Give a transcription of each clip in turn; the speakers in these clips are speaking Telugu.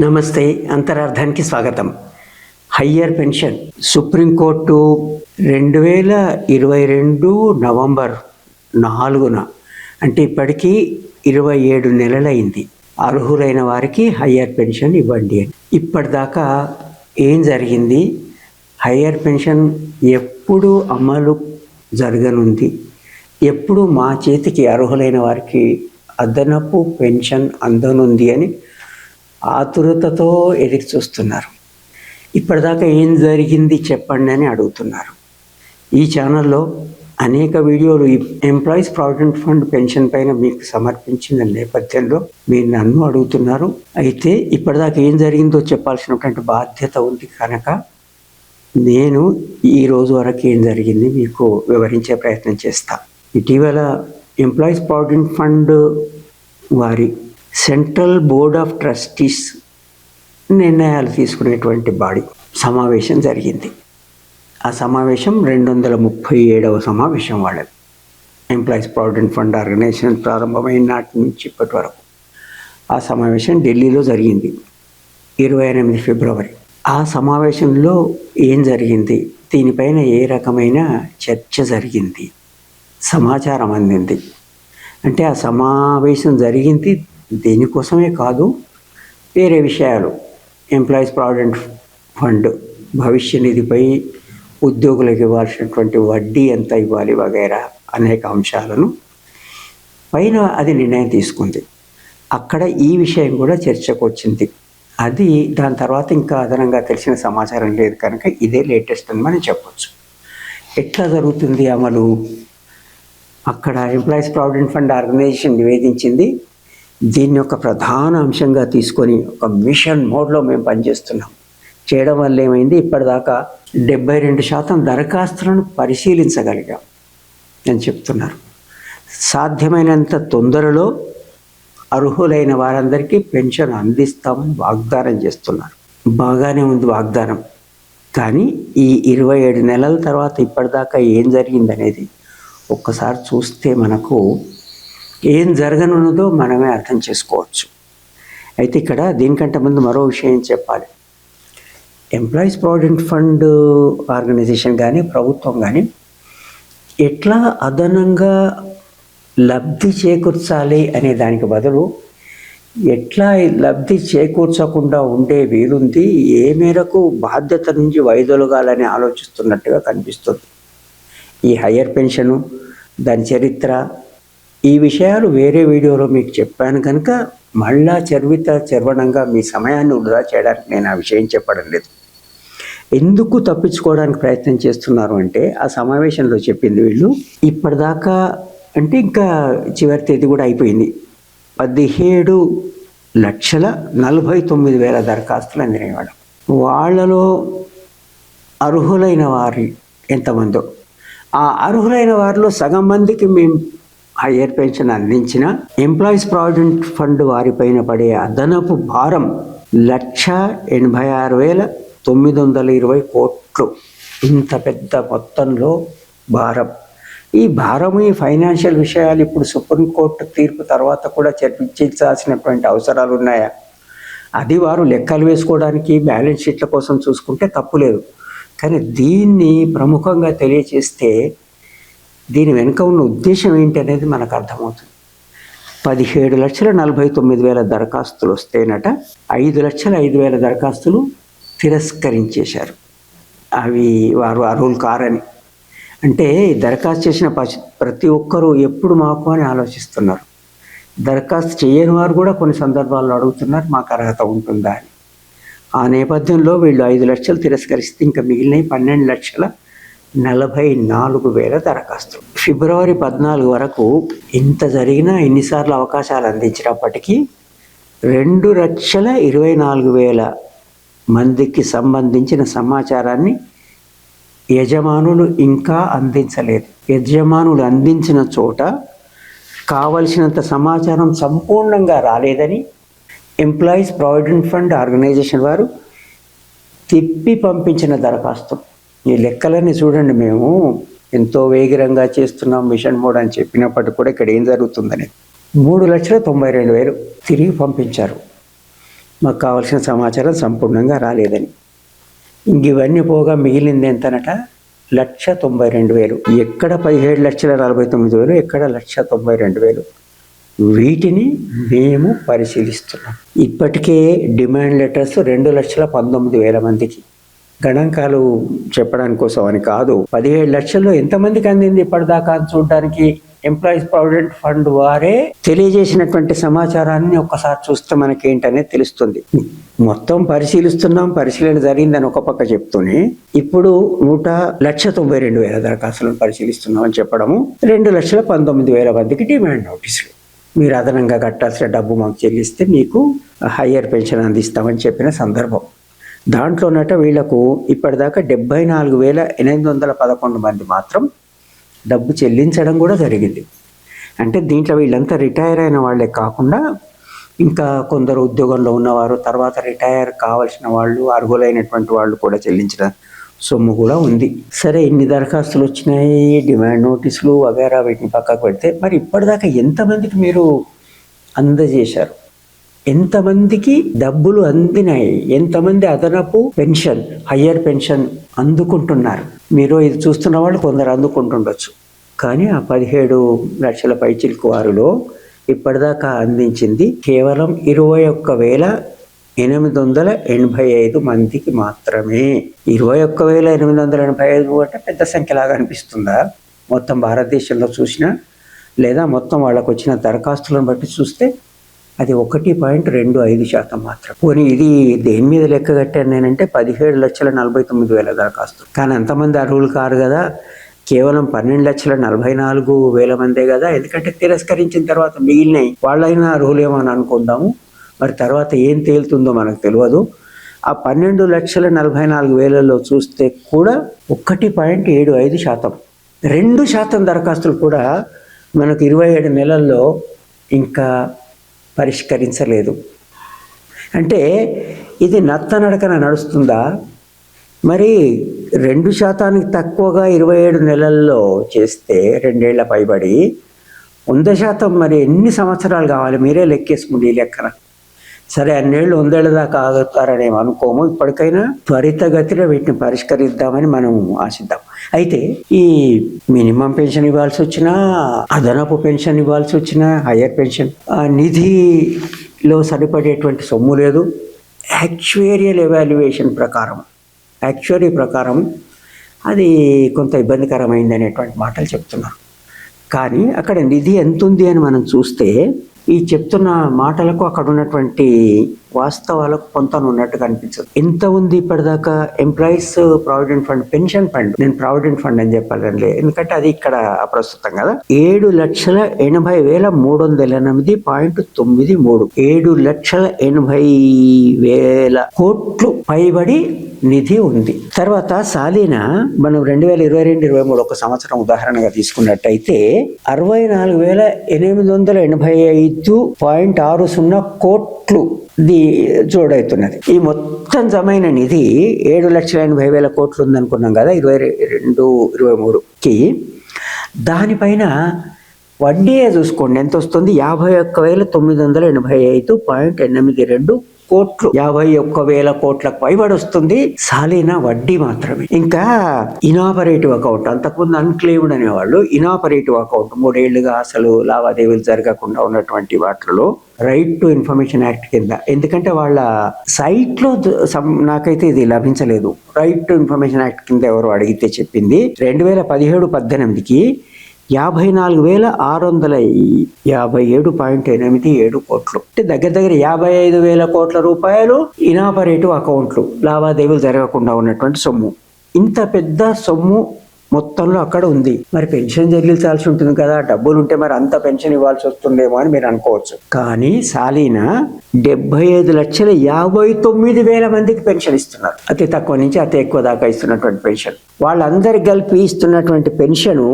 నమస్తే అంతరార్థానికి స్వాగతం. హయ్యర్ పెన్షన్ సుప్రీంకోర్టు రెండు వేల ఇరవై రెండు నవంబర్ నాలుగున అంటే ఇప్పటికీ ఇరవై ఏడు నెలలైంది. అర్హులైన వారికి హయ్యర్ పెన్షన్ ఇవ్వండి అని. ఇప్పటిదాకా ఏం జరిగింది? హయ్యర్ పెన్షన్ ఎప్పుడు అమలు జరగనుంది? ఎప్పుడు మా చేతికి అర్హులైన వారికి అదనపు పెన్షన్ అందనుంది అని ఆతురతతో ఎదురు చూస్తున్నారు. ఇప్పటిదాకా ఏం జరిగింది చెప్పండి అని అడుగుతున్నారు. ఈ ఛానల్లో అనేక వీడియోలు ఎంప్లాయీస్ ప్రావిడెంట్ ఫండ్ పెన్షన్ పైన మీకు సమర్పించిన నేపథ్యంలో మీరు నన్ను అడుగుతున్నారు. అయితే ఇప్పటిదాకా ఏం జరిగిందో చెప్పాల్సినటువంటి బాధ్యత ఉంది కనుక నేను ఈ రోజు వరకు ఏం జరిగింది మీకు వివరించే ప్రయత్నం చేస్తా. ఇటీవల ఎంప్లాయీస్ ప్రావిడెంట్ ఫండ్ వారి సెంట్రల్ బోర్డ్ ఆఫ్ ట్రస్టీస్ నిర్ణయాలు తీసుకునేటువంటి బాడీ సమావేశం జరిగింది. ఆ సమావేశం రెండు వందల ముప్పై ఏడవ సమావేశం వాళ్ళది. ఎంప్లాయీస్ ప్రావిడెంట్ ఫండ్ ఆర్గనైజేషన్ ప్రారంభమైన నాటి నుంచి ఇప్పటి వరకు. ఆ సమావేశం ఢిల్లీలో జరిగింది. ఇరవై ఎనిమిది ఫిబ్రవరి. ఆ సమావేశంలో ఏం జరిగింది? దీనిపైన ఏ రకమైన చర్చ జరిగింది? సమాచారం అందింది. అంటే ఆ సమావేశం జరిగింది దేనికోసమే కాదు వేరే విషయాలు. ఎంప్లాయీస్ ప్రావిడెంట్ ఫండ్ భవిష్య నిధిపై ఉద్యోగులకు ఇవ్వాల్సినటువంటి వడ్డీ ఎంత ఇవ్వాలి వగైరా అనేక అంశాలను. పైన అది నిర్ణయం తీసుకుంది. అక్కడ ఈ విషయం కూడా చర్చకు వచ్చింది. అది దాని తర్వాత ఇంకా అదనంగా తెలిసిన సమాచారం లేదు కనుక ఇదే లేటెస్ట్ అని మనం చెప్పొచ్చు. ఎట్లా జరుగుతుంది అమలు? అక్కడ ఎంప్లాయీస్ ప్రావిడెంట్ ఫండ్ ఆర్గనైజేషన్ నివేదించింది దీన్ని ఒక ప్రధాన అంశంగా తీసుకొని ఒక మిషన్ మోడ్లో మేము పనిచేస్తున్నాం. చేయడం వల్ల ఏమైంది? ఇప్పటిదాకా డెబ్బై రెండు శాతం దరఖాస్తులను పరిశీలించగలిగాం అని చెప్తున్నారు. సాధ్యమైనంత తొందరలో అర్హులైన వారందరికీ పెన్షన్ అందిస్తామని వాగ్దానం చేస్తున్నారు. బాగానే ఉంది వాగ్దానం. కానీ ఈ ఇరవై ఏడు నెలల తర్వాత ఇప్పటిదాకా ఏం జరిగిందనేది ఒక్కసారి చూస్తే మనకు ఏం జరగనున్నదో మనమే అర్థం చేసుకోవచ్చు. అయితే ఇక్కడ దీనికంటే ముందు మరో విషయం చెప్పాలి? ఎంప్లాయీస్ ప్రావిడెంట్ ఫండ్ ఆర్గనైజేషన్ కానీ ప్రభుత్వం కానీ ఎట్లా అదనంగా లబ్ధి చేకూర్చాలి అనే దానికి బదులు ఎట్లా లబ్ధి చేకూర్చకుండా ఉండే వీలుంది ఏ మేరకు బాధ్యత నుంచి వైదొలగాలని ఆలోచిస్తున్నట్టుగా కనిపిస్తుంది. ఈ హయ్యర్ పెన్షను దాని చరిత్ర ఈ విషయాలు వేరే వీడియోలో మీకు చెప్పాను కనుక మళ్ళా చర్విత చర్వణంగా మీ సమయాన్ని వృధా చేయడానికి నేను ఆ విషయం చెప్పడం లేదు. ఎందుకు తప్పించుకోవడానికి ప్రయత్నం చేస్తున్నారు అంటే ఆ సమావేశంలో చెప్పింది వీళ్ళు ఇప్పటిదాకా అంటే ఇంకా చివరి తేదీ కూడా అయిపోయింది. పదిహేడు లక్షల నలభై తొమ్మిది వేల దరఖాస్తులు అందినాయి వాళ్ళం వాళ్ళలో అర్హులైన వారి ఎంతమందో. ఆ అర్హులైన వారిలో సగం మందికి మేము హయ్యర్ పెన్షన్ అందించిన ఎంప్లాయీస్ ప్రావిడెంట్ ఫండ్ వారిపైన పడే అదనపు భారం లక్ష ఎనభై ఆరు వేల తొమ్మిది వందల ఇరవై కోట్లు. ఇంత పెద్ద మొత్తంలో భారం. ఈ భారం ఈ ఫైనాన్షియల్ విషయాలు ఇప్పుడు సుప్రీంకోర్టు తీర్పు తర్వాత కూడా చర్చించాల్సినటువంటి అవసరాలు ఉన్నాయా? అది వారు లెక్కలు వేసుకోవడానికి బ్యాలెన్స్ షీట్ల కోసం చూసుకుంటే తప్పులేదు కానీ దీన్ని ప్రముఖంగా తెలియచేస్తే దీని వెనుక ఉన్న ఉద్దేశం ఏంటి అనేది మనకు అర్థమవుతుంది. పదిహేడు లక్షల నలభై తొమ్మిది వేల దరఖాస్తులు వస్తేనట ఐదు లక్షల ఐదు వేల దరఖాస్తులు తిరస్కరించేశారు. అవి వారు అర్హులు కారని. అంటే దరఖాస్తు చేసిన పశు ప్రతి ఒక్కరూ ఎప్పుడు మాకు అని ఆలోచిస్తున్నారు. దరఖాస్తు చేయని వారు కూడా కొన్ని సందర్భాల్లో అడుగుతున్నారు మాకు అర్హత ఉంటుందా అని. ఆ నేపథ్యంలో వీళ్ళు ఐదు లక్షలు తిరస్కరిస్తే ఇంకా మిగిలినవి పన్నెండు లక్షల నలభై నాలుగు వేల దరఖాస్తులు. ఫిబ్రవరి పద్నాలుగు వరకు ఇంత జరిగినా ఎన్నిసార్లు అవకాశాలు అందించినప్పటికీ రెండు లక్షల ఇరవై నాలుగు వేల మందికి సంబంధించిన సమాచారాన్ని యజమానులు ఇంకా అందించలేదు. యజమానులు అందించిన చోట కావలసినంత సమాచారం సంపూర్ణంగా రాలేదని ఎంప్లాయీస్ ప్రావిడెంట్ ఫండ్ ఆర్గనైజేషన్ వారు తిప్పి పంపించిన దరఖాస్తు. ఈ లెక్కలన్నీ చూడండి మేము. ఎంతో వేగిరంగా చేస్తున్నాం మిషన్ మోడ్ అని చెప్పినప్పటికీ కూడా ఇక్కడ ఏం జరుగుతుందని. మూడు లక్షల తొంభై రెండు వేలు తిరిగి పంపించారు. మాకు కావాల్సిన సమాచారం సంపూర్ణంగా రాలేదని. ఇంక ఇవన్నీ పోగా మిగిలింది ఎంతనట? లక్ష తొంభై రెండు వేలు. ఎక్కడ పదిహేడు లక్షల నలభై తొమ్మిది వేలు ఎక్కడ లక్ష తొంభై రెండు వేలు. వీటిని మేము పరిశీలిస్తున్నాం. ఇప్పటికే డిమాండ్ లెటర్స్ రెండు లక్షల పంతొమ్మిది వేల మందికి. గణాంకాలు చెప్పడానికి కోసం అని కాదు. పదిహేడు లక్షల్లో ఎంతమందికి అందింది ఇప్పటిదాకా చూడడానికి ఎంప్లాయీస్ ప్రావిడెంట్ ఫండ్ వారే తెలియజేసినటువంటి సమాచారాన్ని ఒక్కసారి చూస్తే మనకి ఏంటనేది తెలుస్తుంది. మొత్తం పరిశీలిస్తున్నాం పరిశీలన జరిగిందని ఒక పక్క చెప్తూనే ఇప్పుడు నూట లక్ష తొంభై రెండు వేల దరఖాస్తులను పరిశీలిస్తున్నాం అని చెప్పడము రెండు లక్షల పంతొమ్మిది వేల మందికి డిమాండ్ నోటీసులు. మీరు అదనంగా కట్టాల్సిన డబ్బు మాకు చెల్లిస్తే మీకు హయ్యర్ పెన్షన్ అందిస్తామని చెప్పిన సందర్భం. దాంట్లోనట వీళ్ళకు ఇప్పటిదాకా డెబ్బై నాలుగు వేల ఎనిమిది వందల పదకొండు మంది మాత్రం డబ్బు చెల్లించడం కూడా జరిగింది. అంటే దీంట్లో వీళ్ళంతా రిటైర్ అయిన వాళ్ళే కాకుండా ఇంకా కొందరు ఉద్యోగంలో ఉన్నవారు తర్వాత రిటైర్ కావాల్సిన వాళ్ళు అర్హులైనటువంటి వాళ్ళు కూడా చెల్లించిన సొమ్ము కూడా ఉంది. సరే ఇన్ని దరఖాస్తులు వచ్చినాయి డిమాండ్ నోటీసులు వగేరా వీటిని పక్కకు పెడితే. మరి ఇప్పటిదాకా ఎంతమందికి మీరు అందజేశారు? ఎంతమందికి డబ్బులు అందినాయి? ఎంతమంది అదనపు పెన్షన్ హయ్యర్ పెన్షన్ అందుకుంటున్నారు? మీరు ఇది చూస్తున్న వాళ్ళు కొందరు అందుకుంటుండొచ్చు. కానీ ఆ పదిహేడు లక్షల పైచిలుకు వారిలో ఇప్పటిదాకా అందించింది కేవలం ఇరవై ఒక్క వేల ఎనిమిది వందల ఎనభై ఐదు మందికి మాత్రమే. ఇరవై ఒక్క వేల ఎనిమిది వందల ఎనభై ఐదు అంటే పెద్ద సంఖ్యలాగా అనిపిస్తుందా? మొత్తం భారతదేశంలో చూసినా లేదా మొత్తం వాళ్ళకు వచ్చిన దరఖాస్తులను బట్టి చూస్తే అది ఒకటి పాయింట్ రెండు ఐదు శాతం మాత్రం. పోనీ ఇది దేని మీద లెక్క కట్టాను నేనంటే పదిహేడు లక్షల నలభై తొమ్మిది వేల దరఖాస్తు. కానీ అంతమంది అర్హులు కారు కదా కేవలం పన్నెండు లక్షల నలభై నాలుగు వేల మందే కదా. ఎందుకంటే తిరస్కరించిన తర్వాత మిగిలినాయి వాళ్ళైనా అర్హులేమో అని అనుకుందాము. మరి తర్వాత ఏం తేలుతుందో మనకు తెలియదు. ఆ పన్నెండు లక్షల నలభై నాలుగు వేలలో చూస్తే కూడా ఒకటి పాయింట్ ఏడు ఐదు శాతం. రెండు శాతం దరఖాస్తులు కూడా మనకు ఇరవై ఏడు నెలల్లో ఇంకా పరిష్కరించలేదు. అంటే ఇది నత్తనడకన నడుస్తుందా? మరి రెండు శాతానికి తక్కువగా ఇరవై ఏడు నెలల్లో చేస్తే రెండేళ్ళ పైబడి వంద శాతం మరి ఎన్ని సంవత్సరాలు కావాలి? మీరే లెక్కేసుకుండి ఈ లెక్కన. సరే అన్నేళ్ళు వందేళ్ళ దాకా ఆగుతారని అనుకోము. ఇప్పటికైనా త్వరితగతిలో వీటిని పరిష్కరిద్దామని మనం ఆశిద్దాం. అయితే ఈ మినిమం పెన్షన్ ఇవ్వాల్సి వచ్చినా అదనపు పెన్షన్ ఇవ్వాల్సి వచ్చినా హయ్యర్ పెన్షన్ ఆ నిధిలో సరిపడేటువంటి సొమ్ము లేదు. యాక్చువేరియల్ ఎవాల్యుయేషన్ ప్రకారం యాక్చువరీ ప్రకారం అది కొంత ఇబ్బందికరమైంది అనేటువంటి మాటలు చెప్తున్నారు. కానీ అక్కడ నిధి ఎంత ఉంది అని మనం చూస్తే ఈ చెప్తున్న మాటలకు అక్కడ ఉన్నటువంటి వాస్తవాలకు కొంత ఉన్నట్టు కనిపించదు. ఎంత ఉంది ఇప్పటిదాకా employees provident fund pension fund నేను ప్రావిడెంట్ ఫండ్ అని చెప్పాలండి. ఎందుకంటే అది ఇక్కడ ప్రస్తుతం కదా. ఏడు లక్షల ఎనభై వేల మూడు వందల ఎనిమిది పాయింట్ తొమ్మిది మూడు. ఏడు లక్షల ఎనభై వేల కోట్లు పైబడి నిధి ఉంది. తర్వాత సాలీన మనం రెండు వేల ఇరవై రెండు ఇరవై మూడు ఒక సంవత్సరం ఉదాహరణగా తీసుకున్నట్టయితే అరవై నాలుగు వేల ఎనిమిది వందల ఎనభై ఐదు పాయింట్ ఆరు సున్నా కోట్లు ది జోడవుతున్నది. ఈ మొత్తం జమైన నిధి ఏడు లక్షల ఎనభై వేల కోట్లు ఉందనుకున్నాం కదా ఇరవై రెండు ఇరవై మూడుకి. దానిపైన వడ్డీయే చూసుకోండి ఎంత వస్తుంది యాభై ఒక్క వేల తొమ్మిది వందల ఎనభై ఐదు పాయింట్ ఎనిమిది రెండు కోట్లు యాభై ఒక్క వేల కోట్లకు పైబడి వస్తుంది. సాలీనా వడ్డీ మాత్రమే. ఇంకా ఇనాపరేటివ్ అకౌంట్ అంతకుముందు అన్క్లెయిమ్డ్ అనేవాళ్ళు ఇనాపరేటివ్ అకౌంట్ మూడేళ్ళుగా అసలు లావాదేవీలు జరగకుండా ఉన్నటువంటి వాటిలో రైట్ టు ఇన్ఫర్మేషన్ యాక్ట్ కింద. ఎందుకంటే వాళ్ళ సైట్లో నాకైతే ఇది లభించలేదు. రైట్ టు ఇన్ఫర్మేషన్ యాక్ట్ కింద ఎవరు అడిగితే చెప్పింది రెండు వేల పదిహేడు పద్దెనిమిదికి యాభై నాలుగు వేల ఆరు వందల యాభై ఏడు పాయింట్ ఎనిమిది ఏడు కోట్లు. అంటే దగ్గర దగ్గర యాభై ఐదు వేల కోట్ల రూపాయలు ఇనాపరేటివ్ అకౌంట్లు లావాదేవీలు జరగకుండా ఉన్నటువంటి సొమ్ము. ఇంత పెద్ద సొమ్ము మొత్తంలో అక్కడ ఉంది. మరి పెన్షన్ చెల్లించాల్సి ఉంటుంది కదా డబ్బులు ఉంటే మరి అంత పెన్షన్ ఇవ్వాల్సి వస్తుందేమో అని మీరు అనుకోవచ్చు. కానీ సాలీన డెబ్బై ఐదు లక్షల యాభై తొమ్మిది వేల మందికి పెన్షన్ ఇస్తున్నారు. అతి తక్కువ నుంచి అతి ఎక్కువ దాకా ఇస్తున్నటువంటి పెన్షన్. వాళ్ళందరికి కలిపి ఇస్తున్నటువంటి పెన్షను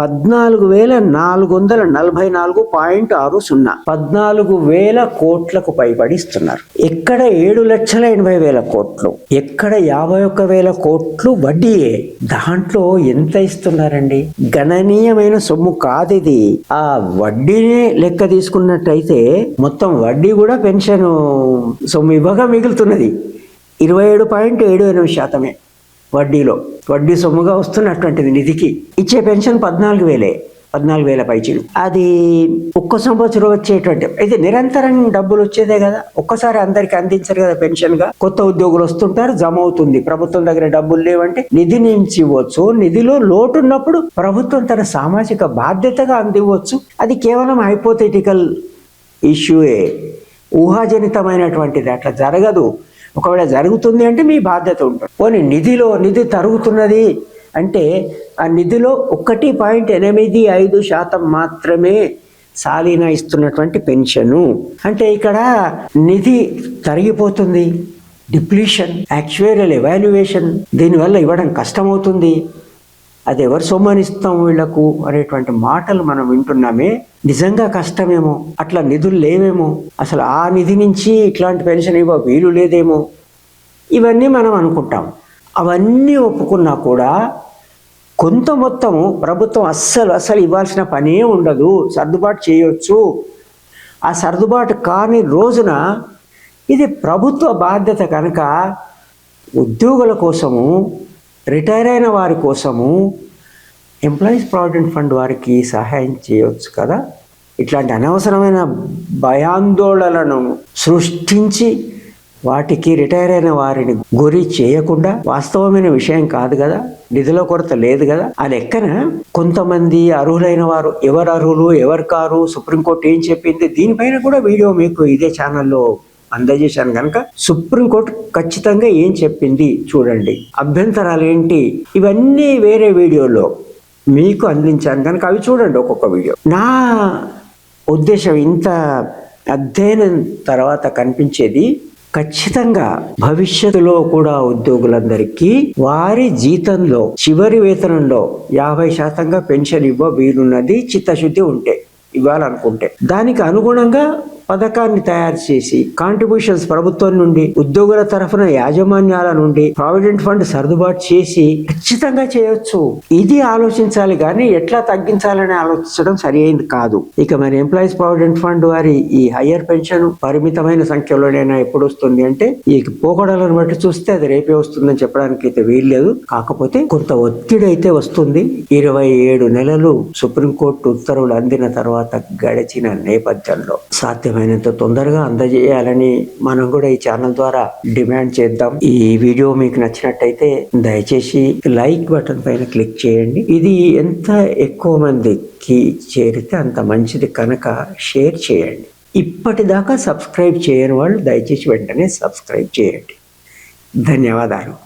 పద్నాలుగు వేల నాలుగు వందల నలభై నాలుగు పాయింట్ ఆరు సున్నా. పద్నాలుగు వేల కోట్లకు పైబడి ఇస్తున్నారు ఎక్కడ ఏడు లక్షల ఎనభై వేల కోట్లు ఎక్కడ యాభై ఒక్క వేల కోట్లు వడ్డీయే దాంట్లో ఎంత ఇస్తున్నారండి? గణనీయమైన సొమ్ము కాదు ఇది ఆ వడ్డీనే లెక్క తీసుకున్నట్టయితే మొత్తం వడ్డీ కూడా పెన్షన్ సొమ్ము ఇవ్వగా మిగులుతున్నది. ఇరవై ఏడు పాయింట్ ఏడు ఎనిమిది శాతమే. వడ్డీలో. వడ్డీ సొమ్ముగా వస్తున్నటువంటిది నిధికి ఇచ్చే పెన్షన్ పద్నాలుగు వేలే. పద్నాలుగు వేల పైచీలు. అది ఒక్క సంవత్సరం వచ్చేటువంటి అయితే నిరంతరం డబ్బులు వచ్చేదే కదా. ఒక్కసారి అందరికి అందించరు కదా పెన్షన్గా కొత్త ఉద్యోగులు వస్తుంటారు జమ అవుతుంది ప్రభుత్వం దగ్గర డబ్బులు లేవంటే నిధి నుంచి ఇవ్వచ్చు. నిధిలో లోటు ఉన్నప్పుడు ప్రభుత్వం తన సామాజిక బాధ్యతగా అందివ్వచ్చు. అది కేవలం హైపోథెటికల్ ఇష్యూయే ఊహాజనితమైనటువంటిది అట్లా జరగదు. ఒకవేళ జరుగుతుంది అంటే మీ బాధ్యత ఉంటుంది. పోనీ నిధిలో నిధి తరుగుతున్నది అంటే ఆ నిధిలో ఒకటి పాయింట్ ఎనిమిది ఐదు శాతం మాత్రమే సాలీనా ఇస్తున్నటువంటి పెన్షను. అంటే ఇక్కడ నిధి తరిగిపోతుంది. డిప్లీషన్ యాక్చువేరియల్ ఎవాల్యుయేషన్ దీనివల్ల ఇవ్వడం కష్టమవుతుంది. అది ఎవరు సొమ్మనిస్తాం వీళ్ళకు అనేటువంటి మాటలు మనం వింటున్నామే. నిజంగా కష్టమేమో. అట్లా నిధులు లేవేమో. అసలు ఆ నిధి నుంచి ఇట్లాంటి పెన్షన్ ఇవ్వ వీలు లేదేమో. ఇవన్నీ మనం అనుకుంటాం. అవన్నీ ఒప్పుకున్నా కూడా కొంత మొత్తము ప్రభుత్వం అస్సలు అస్సలు ఇవ్వాల్సిన పనే ఉండదు. సర్దుబాటు చేయొచ్చు. ఆ సర్దుబాటు కాని రోజున ఇది ప్రభుత్వ బాధ్యత కనుక ఉద్యోగుల కోసము రిటైర్ అయిన వారి కోసము ఎంప్లాయీస్ ప్రావిడెంట్ ఫండ్ వారికి సహాయం చేయవచ్చు కదా? ఇట్లాంటి అనవసరమైన భయాందోళనలను సృష్టించి వాటికి రిటైర్ అయిన వారిని గురి చేయకుండా వాస్తవమైన విషయం కాదు కదా? నిధుల కొరత లేదు కదా? ఆ లెక్కన కొంతమంది అర్హులైన వారు ఎవరు అర్హులు ఎవరు కారు సుప్రీంకోర్టు ఏం చెప్పింది? దీనిపైన కూడా వీడియో మీకు ఇదే ఛానల్లో అందజేశాను కనుక సుప్రీంకోర్టు ఖచ్చితంగా ఏం చెప్పింది చూడండి. అభ్యంతరాలు ఏంటి? ఇవన్నీ వేరే వీడియోలో మీకు అందించాను కనుక అవి చూడండి ఒక్కొక్క వీడియో. నా ఉద్దేశం ఇంత అధ్యయనం తర్వాత కనిపించేది ఖచ్చితంగా భవిష్యత్తులో కూడా ఉద్యోగులందరికీ వారి జీతంలో చివరి వేతనంలో యాభై శాతంగా పెన్షన్ ఇవ్వ వీలున్నది చిత్తశుద్ధి ఉంటే ఇవ్వాలనుకుంటే. దానికి అనుగుణంగా పథకాన్ని తయారు చేసి కాంట్రిబ్యూషన్స్ ప్రభుత్వం నుండి ఉద్యోగుల తరఫున యాజమాన్యాల నుండి ప్రావిడెంట్ ఫండ్ సర్దుబాటు చేసి ఖచ్చితంగా చేయొచ్చు. ఇది ఆలోచించాలి కానీ ఎట్లా తగ్గించాలని ఆలోచించడం సరి అయింది కాదు. ఇక మరి ఎంప్లాయీస్ ప్రావిడెంట్ ఫండ్ వారి ఈ హయ్యర్ పెన్షన్ పరిమితమైన సంఖ్యలోనైనా ఎప్పుడు వస్తుంది అంటే ఈ పోకడలను బట్టి చూస్తే అది రేపే వస్తుందని చెప్పడానికి అయితే వీల్లేదు కాకపోతే కొంత ఒత్తిడి అయితే వస్తుంది. ఇరవై ఏడు నెలలు సుప్రీంకోర్టు ఉత్తర్వులు అందిన తర్వాత గడిచిన నేపథ్యంలో సాధ్యమైనంత తొందరగా అందజేయాలని మనం కూడా ఈ ఛానల్ ద్వారా డిమాండ్ చేద్దాం. ఈ వీడియో మీకు నచ్చినట్టయితే దయచేసి లైక్ బటన్ పైన క్లిక్ చేయండి. ఇది ఎంత ఎక్కువ మందికి చేరితే అంత మంచిది కనుక షేర్ చేయండి. ఇప్పటిదాకా సబ్స్క్రైబ్ చేయని వాళ్ళు దయచేసి వెంటనే సబ్స్క్రైబ్ చేయండి. ధన్యవాదాలు.